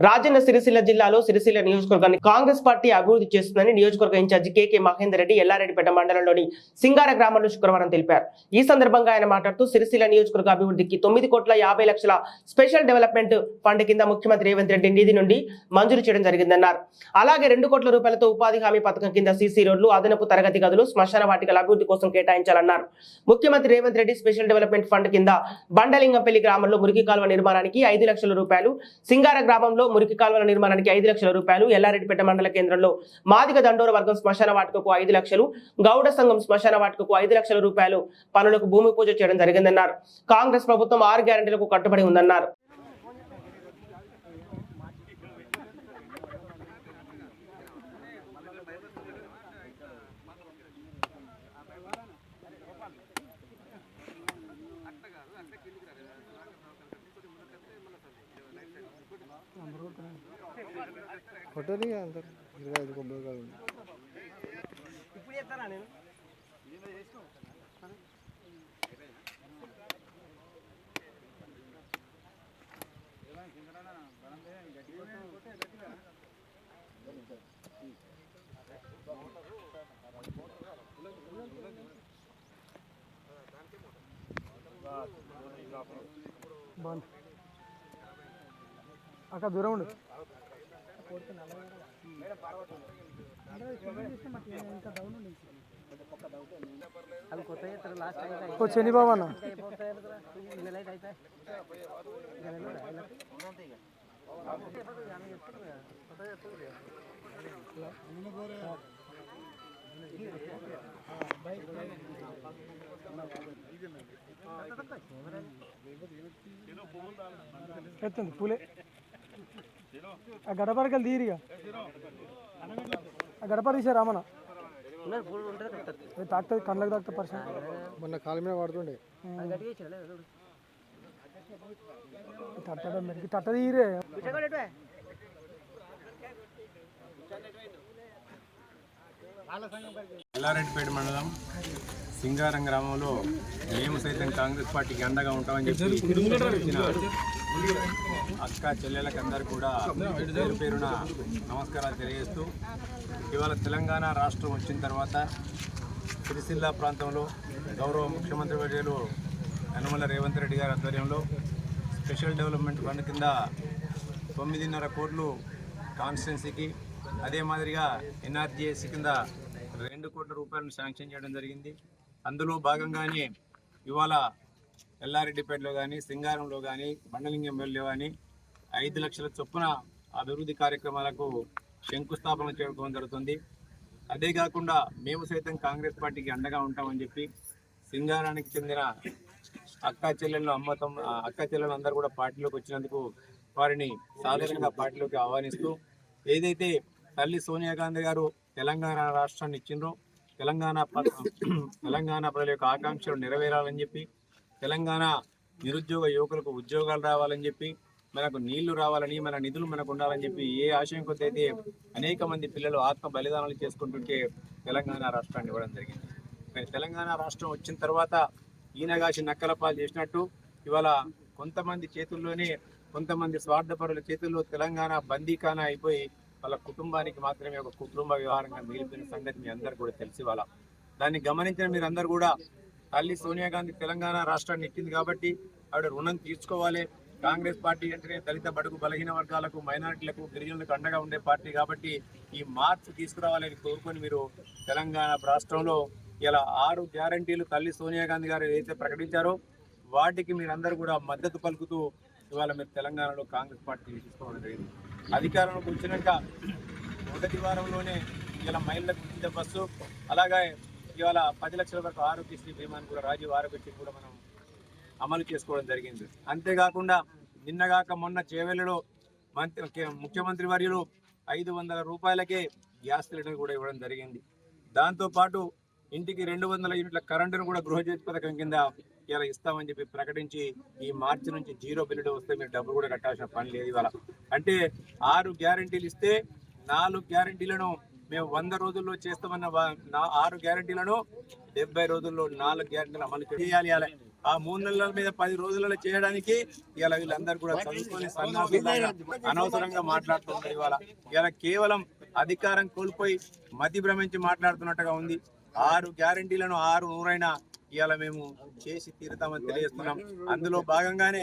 రాజన్న సిరిసిల్ల జిల్లాలో సిరిసిల్ల నియోజకవర్గాన్ని కాంగ్రెస్ పార్టీ అభివృద్ధి చేస్తుందని నియోజకవర్గ ఇన్ఛార్జి కేకే మహేందర్ రెడ్డి ఎల్లారెడ్డిపేట మండలంలోని సింగార గ్రామంలో శుక్రవారం తెలిపారు. ఈ సందర్భంగా ఆయన మాట్లాడుతూ సిరిసిల్ల నియోజకవర్గ అభివృద్ధికి తొమ్మిది కోట్ల యాభై లక్షల స్పెషల్ డెవలప్మెంట్ ఫండ్ కింద ముఖ్యమంత్రి రేవంత్ రెడ్డి నిధి నుండి మంజూరు చేయడం జరిగిందన్నారు. అలాగే రెండు కోట్ల రూపాయలతో ఉపాధి హామీ పథకం కింద సీసీ రోడ్లు అదనపు తరగతి గదులు శ్మశాన వాటికల అభివృద్ధి కోసం కేటాయించాలన్నారు. ముఖ్యమంత్రి Revanth Reddy special development fund కింద బండలింగంపల్లి గ్రామంలో మురికి కాలువ నిర్మాణానికి ఐదు లక్షల రూపాయలు సింగార గ్రామంలో మురికి కాలువల నిర్మాణానికి ఐదు లక్షల రూపాయలు ఎల్లారెడ్డిపేట మండల కేంద్రంలో మాదిగ దండోర వర్గం శ్మశాన వాటికకు ఐదు లక్షలు గౌడ సంఘం శ్మశాన వాటికకు ఐదు లక్షల రూపాయలు పనులకు భూమి పూజ చేయడం జరిగిందన్నారు. కాంగ్రెస్ ప్రభుత్వం ఆరు గ్యారంటీలకు కట్టుబడి ఉందన్నారు. కొట్టని అందరు. ఇరవై ఐదు కొబ్బరి కాదు బాగుంది. అక్కడ దూరం ఉండు. ఓ శని బాబు అన్న ఎత్తుంది పూలే. ఆ గడపరకెళ్ళి తీరిగా ఆ గడప రామన్న అది తాకుతుంది కళ్ళకి తాకుతుంది పరిశ్రమ మొన్న కాలు మీద పడుతుండే. తట్టడం మెరికి తట్ట తీరే. ఎల్లారెడ్డిపేట మండలం సింగారం గ్రామంలో మేము సైతం కాంగ్రెస్ పార్టీకి అండగా ఉంటామని చెప్పి అక్క చెల్లెలకు అందరు కూడా పేరు పేరున నమస్కారాలు తెలియజేస్తూ ఇవాళ తెలంగాణ రాష్ట్రం వచ్చిన తర్వాత సిరిసిల్ల ప్రాంతంలో గౌరవ ముఖ్యమంత్రి వర్యులు యనమల రేవంత్ రెడ్డి గారి ఆధ్వర్యంలో స్పెషల్ డెవలప్మెంట్ ఫండ్ కింద తొమ్మిదిన్నర కోట్లు కాన్స్టిట్యున్సీకి అదే మాదిరిగా ఎన్ఆర్జీఎస్సీ కింద రెండు కోట్ల రూపాయలను శాంక్షన్ చేయడం జరిగింది. అందులో భాగంగానే ఇవాళ ఎల్లారెడ్డిపేటలో కానీ సింగారంలో కానీ బండలింగంలో కానీ ఐదు లక్షల చొప్పున అభివృద్ధి కార్యక్రమాలకు శంకుస్థాపన చేయడం జరుగుతుంది. అదే కాకుండా మేము సైతం కాంగ్రెస్ పార్టీకి అండగా ఉంటామని చెప్పి సింగారానికి చెందిన అక్క చెల్లెళ్ళు అమ్మతం అక్క చెల్లెలు అందరూ కూడా పార్టీలోకి వచ్చినందుకు వారిని సాధారణంగా పార్టీలోకి ఆహ్వానిస్తూ ఏదైతే తల్లి సోనియా గాంధీ గారు తెలంగాణ రాష్ట్రాన్ని ఇచ్చిండ్రో తెలంగాణ తెలంగాణ ప్రజల యొక్క ఆకాంక్షలు నెరవేరాలని చెప్పి తెలంగాణ నిరుద్యోగ యువకులకు ఉద్యోగాలు రావాలని చెప్పి మనకు నీళ్ళు రావాలని మన నిధులు మనకు ఉండాలని చెప్పి ఏ ఆశయం కొద్ది అయితే అనేక మంది పిల్లలు ఆత్మ బలిదానాలు చేసుకుంటుంటే తెలంగాణ రాష్ట్రాన్ని ఇవ్వడం జరిగింది. కానీ తెలంగాణ రాష్ట్రం వచ్చిన తర్వాత ఈనగాసి నక్కల పాలు చేసినట్టు ఇవాళ కొంతమంది చేతుల్లోనే కొంతమంది స్వార్థపరుల చేతుల్లో తెలంగాణ బందీఖానా అయిపోయి వాళ్ళ కుటుంబానికి మాత్రమే ఒక కుటుంబ వ్యవహారంగా మిగిలిపోయిన సంగతి మీ అందరు కూడా తెలిసి వాళ్ళ దాన్ని గమనించిన మీరు అందరు కూడా తల్లి సోనియా గాంధీ తెలంగాణ రాష్ట్రాన్ని ఎక్కింది కాబట్టి ఆవిడ రుణం తీర్చుకోవాలి. కాంగ్రెస్ పార్టీ అంటే దళిత బడుగు బలహీన వర్గాలకు మైనారిటీలకు గిరిజనులకు అండగా ఉండే పార్టీ కాబట్టి ఈ మార్పు తీసుకురావాలని కోరుకొని మీరు తెలంగాణ రాష్ట్రంలో ఇలా ఆరు గ్యారంటీలు తల్లి సోనియా గాంధీ గారు ఏదైతే ప్రకటించారో వాటికి మీరందరూ కూడా మద్దతు పలుకుతూ ఇవాళ మీరు తెలంగాణలో కాంగ్రెస్ పార్టీ తీసుకోవడం జరిగింది. అధికారంలోకి వచ్చినాక మొదటి వారంలోనే ఇలా మహిళలకు ఉచిత బస్సు అలాగే ఇవాళ పది లక్షల వరకు ఆరోగ్యశ్రీ బీమాని కూడా రాజీవ్ ఆరోగ్యశ్రీ కూడా మనం అమలు చేసుకోవడం జరిగింది. అంతేకాకుండా నిన్నగాక మొన్న చేవెళ్ళలో మంత్రి ముఖ్యమంత్రి వర్యులు ఐదు వందల రూపాయలకే గ్యాస్ సిలిండర్ కూడా ఇవ్వడం జరిగింది. దాంతోపాటు ఇంటికి రెండు వందల యూనిట్ల కరెంటును కూడా గృహజ్యోతి పథకం కింద ఇలా ఇస్తామని చెప్పి ప్రకటించి ఈ మార్చి నుంచి జీరో బిల్లుడు వస్తే మీరు డబ్బులు కూడా కట్టాల్సిన పని లేదు ఇవాళ. అంటే ఆరు గ్యారంటీలు ఇస్తే నాలుగు గ్యారంటీలను మేము వంద రోజుల్లో చేస్తామన్న నా ఆరు గ్యారంటీలను డెబ్బై రోజుల్లో నాలుగు గ్యారంటీలు అమలు చేయాలి ఆ మూడు నెలల మీద పది రోజులలో చేయడానికి ఇవాళ వీళ్ళందరూ కూడా చదువుకొని సన్నాసులాగా అనవసరంగా మాట్లాడుతున్నారు ఇవాళ. ఇవాళ కేవలం అధికారం కోల్పోయి మతి భ్రమించి మాట్లాడుతున్నట్టుగా ఉంది. ఆరు గ్యారంటీలను ఆరు నూరైనా ఇవాళ మేము చేసి తీరుతామని తెలియజేస్తున్నాం. అందులో భాగంగానే